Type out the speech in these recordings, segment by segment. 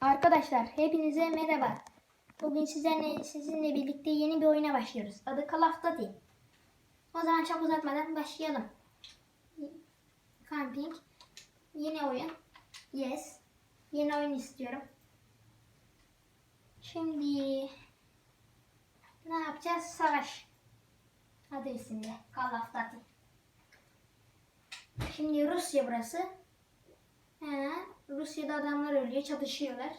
Arkadaşlar hepinize merhaba. Bugün sizlerle, sizinle birlikte yeni bir oyuna başlıyoruz. Adı Call of. O zaman çok uzatmadan başlayalım. Camping. Yeni oyun. Yes. Yeni oyun istiyorum. Şimdi ne yapacağız? Savaş. Adı üstünde. Call of. Şimdi Rusya burası. He, Rusya'da adamlar ölüyor, çatışıyorlar.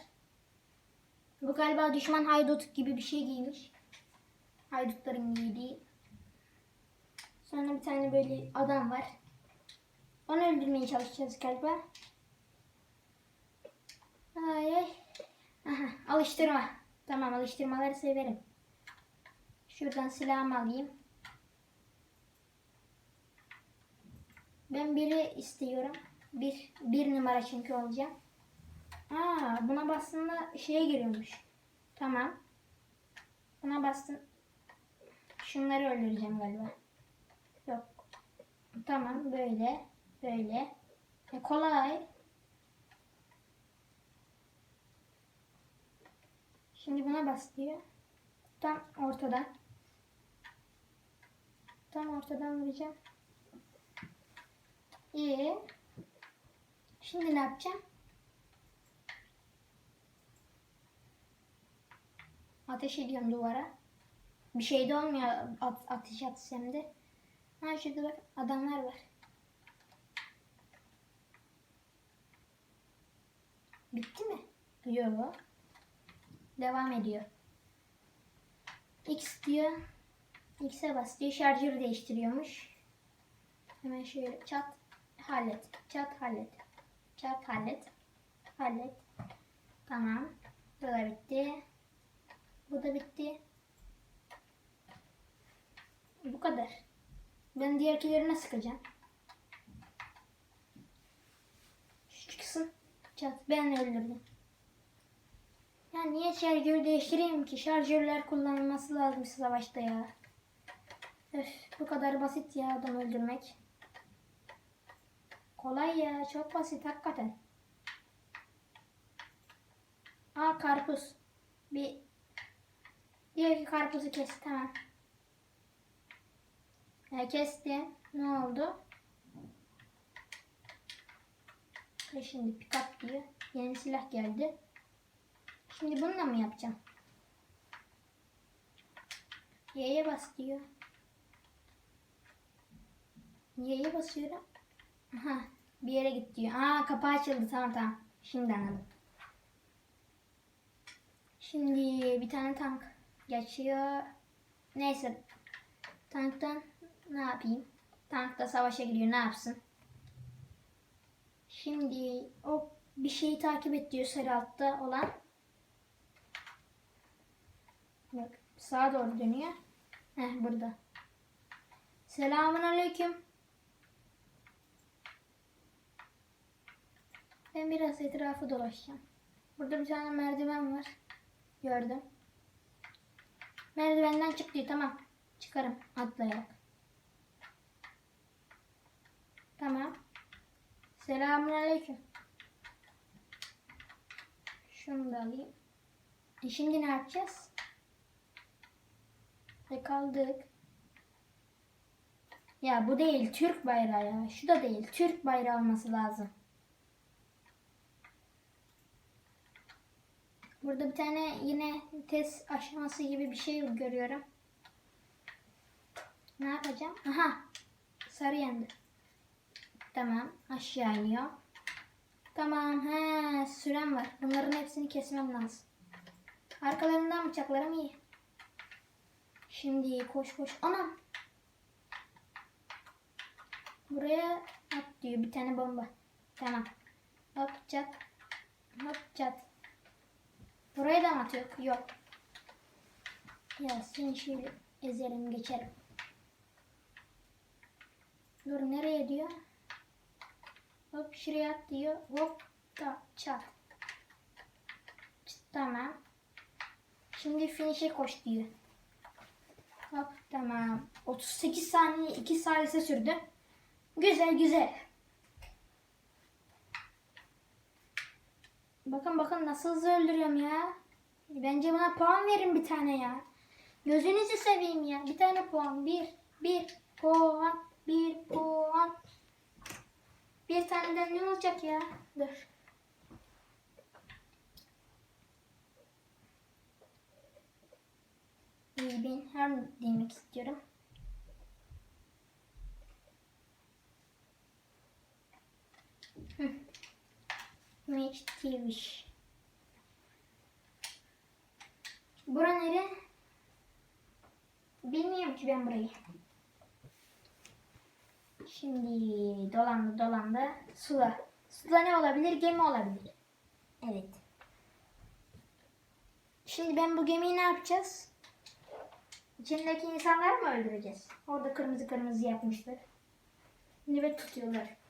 Bu galiba düşman haydut gibi bir şey giymiş. Haydutların giydiği. Sonra bir tane böyle adam var. Onu öldürmeye çalışacağız galiba. Ay ay. Aha, alıştırma. Tamam alıştırmaları severim. Şuradan silahımı alayım. Ben biri istiyorum. Bir, bir numara çünkü olacağım. Aa, buna bastığında şeye giriyormuş. Tamam. Buna bastım. Şunları öldüreceğim galiba. Yok. Tamam böyle. Böyle. E, kolay. Şimdi buna bas diyor. Tam ortadan. Tam ortadan vuracağım. İyi. Şimdi ne yapacağım? Ateş ediyorum duvara. Bir şey de olmuyor at, ateş atsam de. Ha şurada bak adamlar var. Bitti mi? Yok. Devam ediyor. X diyor. X'e bas diyor. Şarjörü değiştiriyormuş. Hemen şöyle çat hallet. Çat hallet. Çat hallet. Hallet. Tamam. Bu da bitti. Bu da bitti. Bu kadar. Ben diğerkilerine sıkacağım. Şu çıksın. Çat. Ben öldürdüm. Ya niye şarjörü değiştireyim ki? Şarjörler kullanılması lazım savaşta ya. Öf, bu kadar basit ya adam öldürmek. Kolay ya. Çok basit hakikaten. Aa karpuz. Bir diyor ki karpuzu kes. Tamam. Ya kestim. Ne oldu? Ve şimdi pick diyor. Yeni silah geldi. Şimdi bununla mı yapacağım? Y'ye bas diyor. Y'ye basıyorum. Aha, bir yere git diyor. Aa kapağı açıldı. Tamam tamam. Şimdi anladım. Şimdi bir tane tank geçiyor. Neyse. Tanktan ne yapayım? Tank da savaşa gidiyor. Ne yapsın? Şimdi o bir şeyi takip et diyor sarı altta olan. Bak sağa doğru dönüyor. Heh burada. Selamun aleyküm. Biraz etrafı dolaşacağım. Burada bir tane merdiven var. Gördüm. Merdivenden çık diyor. Tamam. Çıkarım atlayarak. Tamam. Selamun aleyküm. Şunu da alayım. E şimdi ne yapacağız? Ve kaldık. Ya bu değil Türk bayrağı ya. Şu da değil. Türk bayrağı olması lazım. Burada bir tane yine test aşaması gibi bir şey görüyorum. Ne yapacağım? Aha. Sarı yandı. Tamam. Aşağı iniyor. Tamam. He, sürem var. Bunların hepsini kesmem lazım. Arkalarından bıçaklarım iyi. Şimdi koş koş. Anam. Buraya at diyor bir tane bomba. Tamam. Hop çat. Hop çat. Buraya da mı atıyor? Yok. Ya seni şöyle ezerim geçerim. Dur nereye diyor? Hop şuraya at diyor. Hop da çat. Tamam. Şimdi finish'e koş diyor. Hop tamam. 38 saniye 2 salise sürdü. Güzel güzel. Bakın bakın nasıl hızlı öldürüyorum ya. Bence buna puan verin bir tane ya. Gözünüzü seveyim ya. Bir tane puan. Bir. Bir puan. Bir puan. Bir taneden ne olacak ya? Dur. İyi ben her demek istiyorum. TV. Bura nere? Bilmiyorum ki ben burayı. Şimdi dolandı dolandı. Suda. Suda ne olabilir? Gemi olabilir. Evet. Şimdi ben bu gemiyi ne yapacağız? İçindeki insanları mı öldüreceğiz? Orada kırmızı kırmızı yapmışlar. Nöbet tutuyorlar.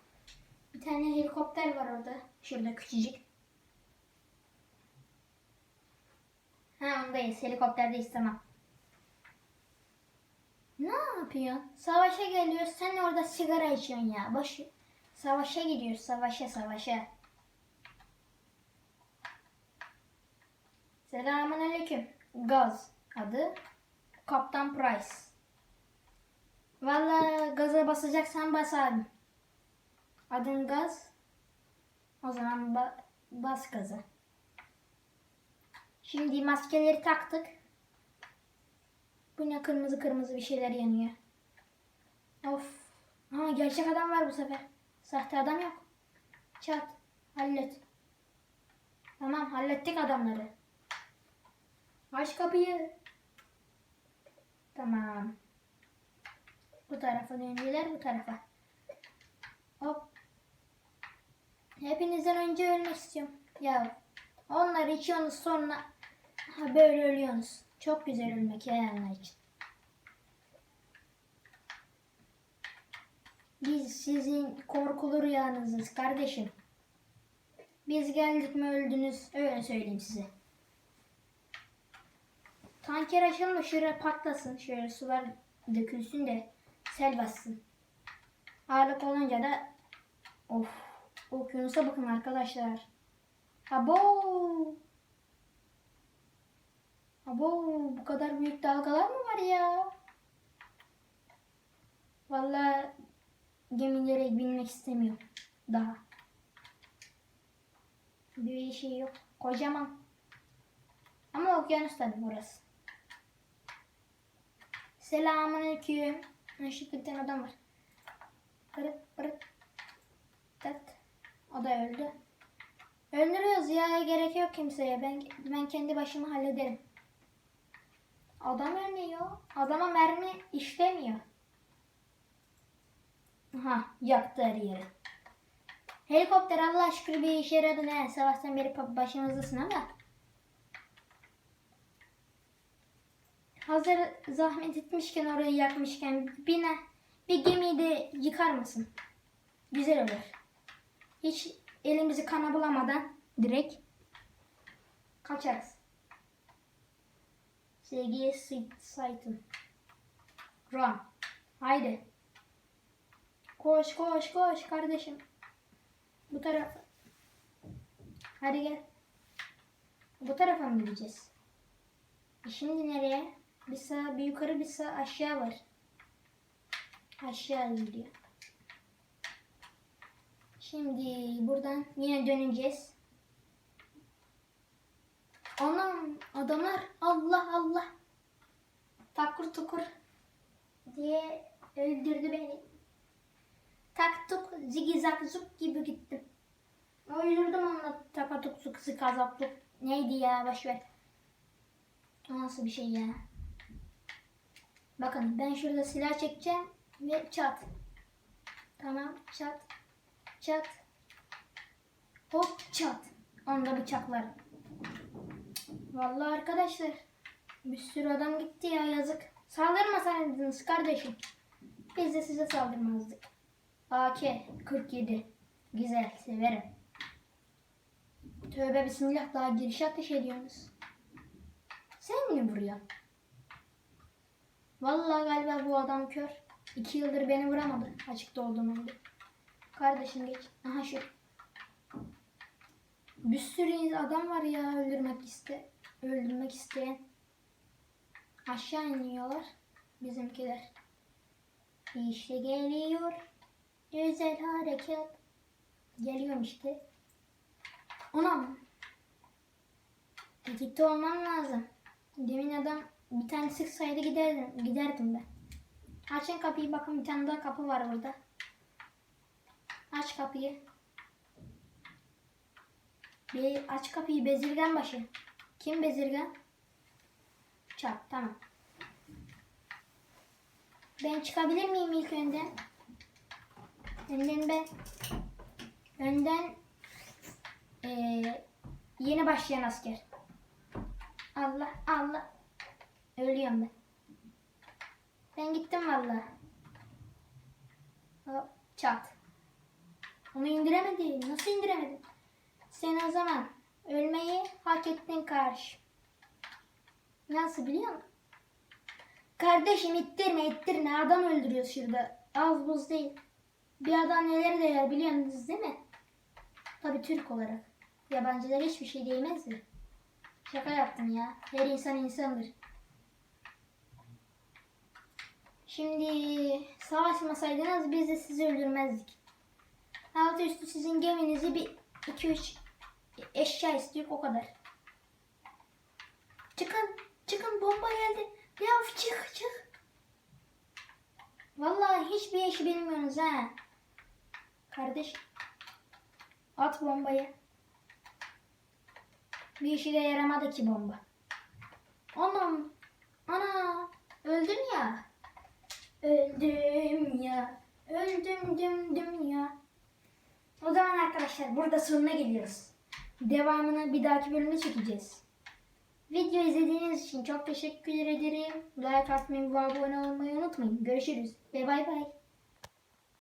Bir tane helikopter var orada. Şurada küçücük. Ha ondayız. Helikopterdeyiz tamam. Ne yapıyorsun? Savaşa geliyoruz. Sen orada sigara içiyorsun ya. Boş. Savaşa gidiyoruz. Savaşa savaşa. Selamun aleyküm. Gaz adı. Kaptan Price. Valla gaza basacaksan bas abi. Adın gaz. O zaman ba- bas gaza. Şimdi maskeleri taktık. Bu ne kırmızı kırmızı bir şeyler yanıyor. Of. Ha gerçek adam var bu sefer. Sahte adam yok. Çat. Hallet. Tamam hallettik adamları. Aç kapıyı. Tamam. Bu tarafa döndüler bu tarafa. Hop. Hepinizden önce ölmek istiyorum. Ya onları içiyorsunuz sonra ha, böyle ölüyorsunuz. Çok güzel ölmek yayanlar için. Biz sizin korkulu rüyanızız kardeşim. Biz geldik mi öldünüz öyle söyleyeyim size. Tanker açılma şuraya patlasın. Şöyle sular dökülsün de sel bassın. Ağırlık olunca da of okyanusa bakın arkadaşlar. Abo. Abo bu kadar büyük dalgalar mı var ya? Vallahi gemilere binmek istemiyorum daha. Bir şey yok. Kocaman. Ama okyanus tabii burası. Selamünaleyküm. Şurada bir tane adam var. Pırıt pırıt. Tat. O da öldü. Öldürüyoruz ya gerek yok kimseye. Ben ben kendi başıma hallederim. Adam ölmüyor. Adama mermi işlemiyor. Aha yaktı her yeri. Helikopter Allah şükür bir işe yaradı ne? Sabahtan beri başımızdasın ama. Hazır zahmet etmişken orayı yakmışken bir, ne, bir gemiyi de yıkar mısın? Güzel olur. Hiç elimizi kana bulamadan direkt kaçarız. Sevgiye Sait'in. Run. Haydi. Koş koş koş kardeşim. Bu tarafa. Hadi gel. Bu tarafa mı gideceğiz? E Şimdi nereye? Bir sağ, bir yukarı, bir sağ aşağı var. Aşağı gidiyor. Şimdi buradan yine döneceğiz. Anam adamlar Allah Allah. Takur tukur diye öldürdü beni. Taktuk zigi zak zuk gibi gittim. Öldürdüm onunla takatuk zuk zikazaptuk. Neydi ya boşver. O nasıl bir şey ya? Bakın ben şurada silah çekeceğim ve çat. Tamam çat. Çat. Hop çat. Onda bıçaklar. Vallahi arkadaşlar bir sürü adam gitti ya yazık. Saldırmasaydınız kardeşim. Biz de size saldırmazdık. AK 47. Güzel severim. Tövbe bismillah daha giriş ateş ediyorsunuz. Sen mi vuruyorsun? Vallahi galiba bu adam kör. İki yıldır beni vuramadı. Açıkta olduğum halde. Kardeşim geç. Aha şu. Bir sürü adam var ya öldürmek iste öldürmek isteyen. Aşağı iniyorlar bizimkiler. İşte geliyor. Özel harekat. Geliyorum işte. Ona mı? Tetikte olmam lazım. Demin adam bir tane sıksaydı giderdim, giderdim ben. Açın kapıyı bakın bir tane daha kapı var burada. Aç kapıyı. Bir aç kapıyı bezirgen başı. Kim bezirgen? Çap tamam. Ben çıkabilir miyim ilk önden? Önden ben. Önden eee, yeni başlayan asker. Allah Allah. Ölüyorum ben. Ben gittim vallahi. Hop çat. Onu indiremedim. Nasıl indiremedim? Sen o zaman ölmeyi hak ettin karşı. Nasıl biliyor musun? Kardeşim ittirme ittirme adam öldürüyor şurada. Az buz değil. Bir adam neler değer biliyorsunuz değil mi? Tabi Türk olarak. Yabancılar hiçbir şey değmezdi. Şaka yaptım ya. Her insan insandır. Şimdi savaşmasaydınız biz de sizi öldürmezdik. Altı üstü sizin geminizi bir iki üç eşya istiyor o kadar. Çıkın, çıkın bomba geldi. Ya çık çık. Vallahi hiçbir işi bilmiyorsunuz ha. Kardeş. At bombayı. Bir işe de yaramadı ki bomba. Anam. Ana. Öldün ya. Öldüm ya. Öldüm düm düm ya. O zaman arkadaşlar burada sonuna geliyoruz. Devamını bir dahaki bölümde çekeceğiz. Video izlediğiniz için çok teşekkür ederim. Like atmayı ve abone olmayı unutmayın. Görüşürüz ve bay bay.